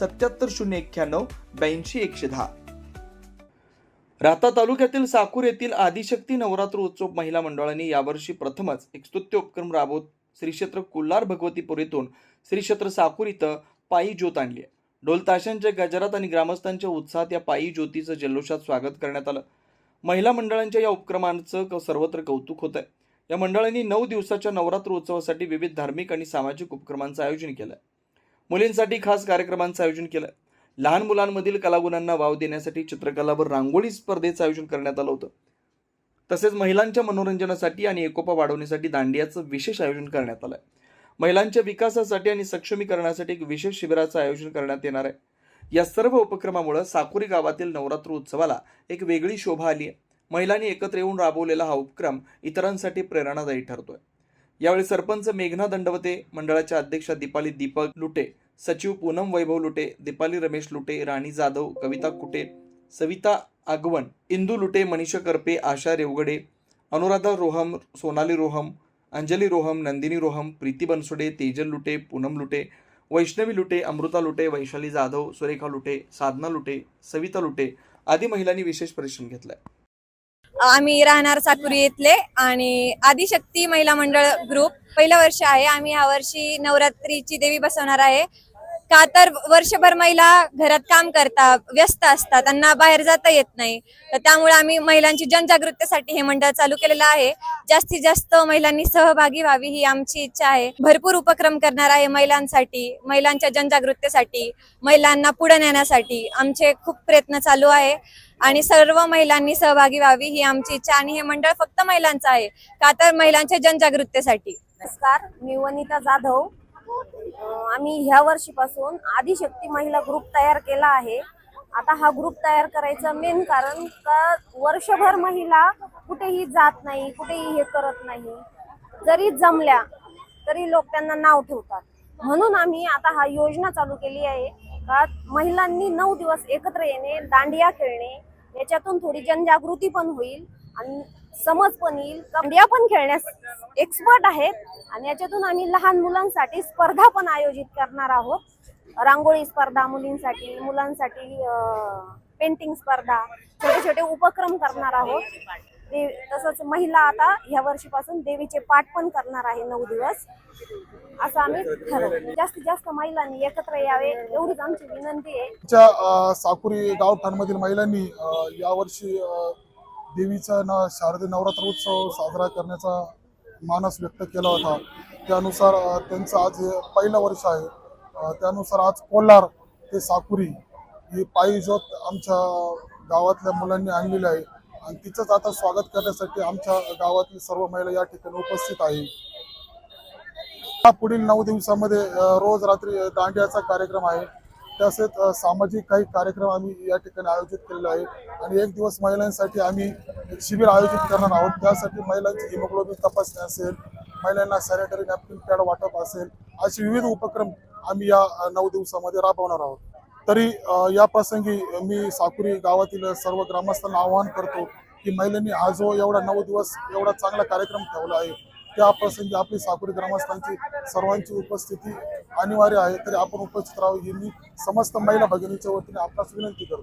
सत्याहत्तर शून्य एक्क्याण्णव ब्याऐंशी एकशे दहा. राहता तालुक्यातील साकूर येथील आदिशक्ती नवरात्र उत्सव महिला मंडळांनी यावर्षी प्रथमच एक स्तुत्य उपक्रम राबवत श्री क्षेत्र कुल्हार भगवतीपूर येथून श्री क्षेत्र साकूर इथं पायी ज्योत आणली आहे. ढोल ताशांच्या गजरात आणि ग्रामस्थांच्या उत्साहात या पायी ज्योतीचं जल्लोषात स्वागत करण्यात आलं. महिला मंडळांच्या या उपक्रमांचं क- सर्वत्र कौतुक होत आहे या मंडळांनी नऊ दिवसाच्या नवरात्र उत्सवासाठी विविध धार्मिक आणि सामाजिक उपक्रमांचं आयोजन केलं आहे मुलींसाठी खास कार्यक्रमांचं आयोजन केलं. लहान मुलांमधील कलागुणांना वाव देण्यासाठी चित्रकलावर रांगोळी स्पर्धेचं आयोजन करण्यात आलं होतं. तसेच महिलांच्या मनोरंजनासाठी आणि एकोपा वाढवण्यासाठी दांडियाचं विशेष आयोजन करण्यात आलं आहे महिलांच्या विकासासाठी आणि सक्षमीकरणासाठी एक विशेष शिबिराचं आयोजन करण्यात येणार आहे. या सर्व उपक्रमामुळे साकुरी गावातील नवरात्र उत्सवाला एक वेगळी शोभा आली आहे. महिलांनी एकत्र येऊन राबवलेला हा उपक्रम इतरांसाठी प्रेरणादायी ठरतोय. यावेळी सरपंच मेघना दंडवते मंडळाच्या अध्यक्षा दीपाली दीपक लुटे सचिव पूनम वैभव लुटे दीपाली रमेश लुटे राणी जाधव कविता कुटे सविता आगवण इंदू लुटे मनीषा करपे आशा रेवगडे अनुराधा रोहम सोनाली रोहम अंजली रोहम नंदिनी रोहम प्रीती बनसोडे तेजल लुटे पूनम लुटे वैष्णवी लुटे अमृता लुटे वैशाली जाधव सुरेखा लुटे साधना लुटे सविता लुटे आदी महिलांनी विशेष परिश्रम घेतलाय. आम्ही राहणार साकुरी इथले आणि आदिशक्ती महिला मंडळ ग्रुप पहिलं वर्ष आहे. आम्ही यावर्षी वर्षी नवरात्रीची देवी बसवणार आहे. का तर वर्षभर महिला घरात काम करतात व्यस्त असतात त्यांना बाहेर जाता येत नाही. तर त्यामुळे आम्ही महिलांची जनजागृतीसाठी हे मंडळ चालू केलेलं आहे. जास्तीत जास्त महिलांनी सहभागी व्हावी ही आमची इच्छा आहे. भरपूर उपक्रम करणार आहे महिलांसाठी महिलांच्या जनजागृतीसाठी महिलांना पुढे नेण्यासाठी आमचे खूप प्रयत्न चालू आहे. आणि सर्व महिलांनी सहभागी व्हावी ही आमची इच्छा आणि हे मंडळ फक्त महिलांचं आहे. का तर महिलांच्या जनजागृतीसाठी. नमस्कार मी वनिता जाधव. आम्ही ह्या वर्षीपासून आदिशक्ती महिला ग्रुप तयार केला आहे. आता हा ग्रुप तयार करायचं मेन कारण का वर्षभर महिला कुठेही जात नाही कुठेही हे करत नाही. जरी जमल्या तरी लोक त्यांना नाव ठेवतात. म्हणून आम्ही आता हा योजना चालू केली आहे का महिलांनी नऊ दिवस एकत्र येणे दांडिया खेळणे याच्यातून थोडी जनजागृती पण होईल. आणि समज पण येईल. दांडिया पण खेळण्यास एक्सपर्ट आहेत. आणि याच्यातून आम्ही लहान मुलांसाठी स्पर्धा पण आयोजित करणार आहोत. रांगोळी स्पर्धा मुलींसाठी मुलांसाठी पेंटिंग स्पर्धा छोटे छोटे उपक्रम करणार आहोत. तसंच महिला आता ह्या वर्षीपासून देवीचे पाठ पण करणार आहे नऊ दिवस. असं आम्ही ठरवलं. जास्तीत जास्त महिलांनी एकत्र यावे एवढीच आमची विनंती आहे. साकुरी गावठाणमधील महिलांनी यावर्षी देवीचा ना शारदीय नवरात्र उत्सव साजरा करण्याचा मानस व्यक्त केला होता. त्यानुसार त्यांचं आज हे पहिलं वर्ष आहे. त्यानुसार आज कोल्हार ते साकुरी ही पायी ज्योत आमच्या गावातल्या मुलांनी आणलेली आहे. आणि तिचंच आता स्वागत करण्यासाठी आमच्या गावातील सर्व महिला या ठिकाणी उपस्थित आहे. पुढील नऊ दिवसामध्ये रोज रात्री दांडियाचा कार्यक्रम आहे. तसेच सामाजिक काही कार्यक्रम आम्ही या ठिकाणी आयोजित केलेले आहे आणि एक दिवस महिलांसाठी आम्ही एक शिबिर आयोजित करणार आहोत. त्यासाठी महिलांची हिमोग्लोबिन तपासणी असेल महिलांना सॅनिटरी नॅपकिन पॅड वाटप असेल असे विविध उपक्रम आम्ही या नऊ दिवसामध्ये राबवणार आहोत. तरी या प्रसंगी मी साकुरी गावातील सर्व ग्रामस्थांना आवाहन करतो की महिलांनी हा जो एवढा नऊ दिवस एवढा चांगला कार्यक्रम ठेवला आहे त्या प्रसंगी आपली साकुरी ग्रामस्थांची सर्वांची उपस्थिती अनिवार्य आहे तरी आपण उपस्थित राहावं. ही मी समस्त महिला भगिनीच्या वतीने आपणास विनंती करतो.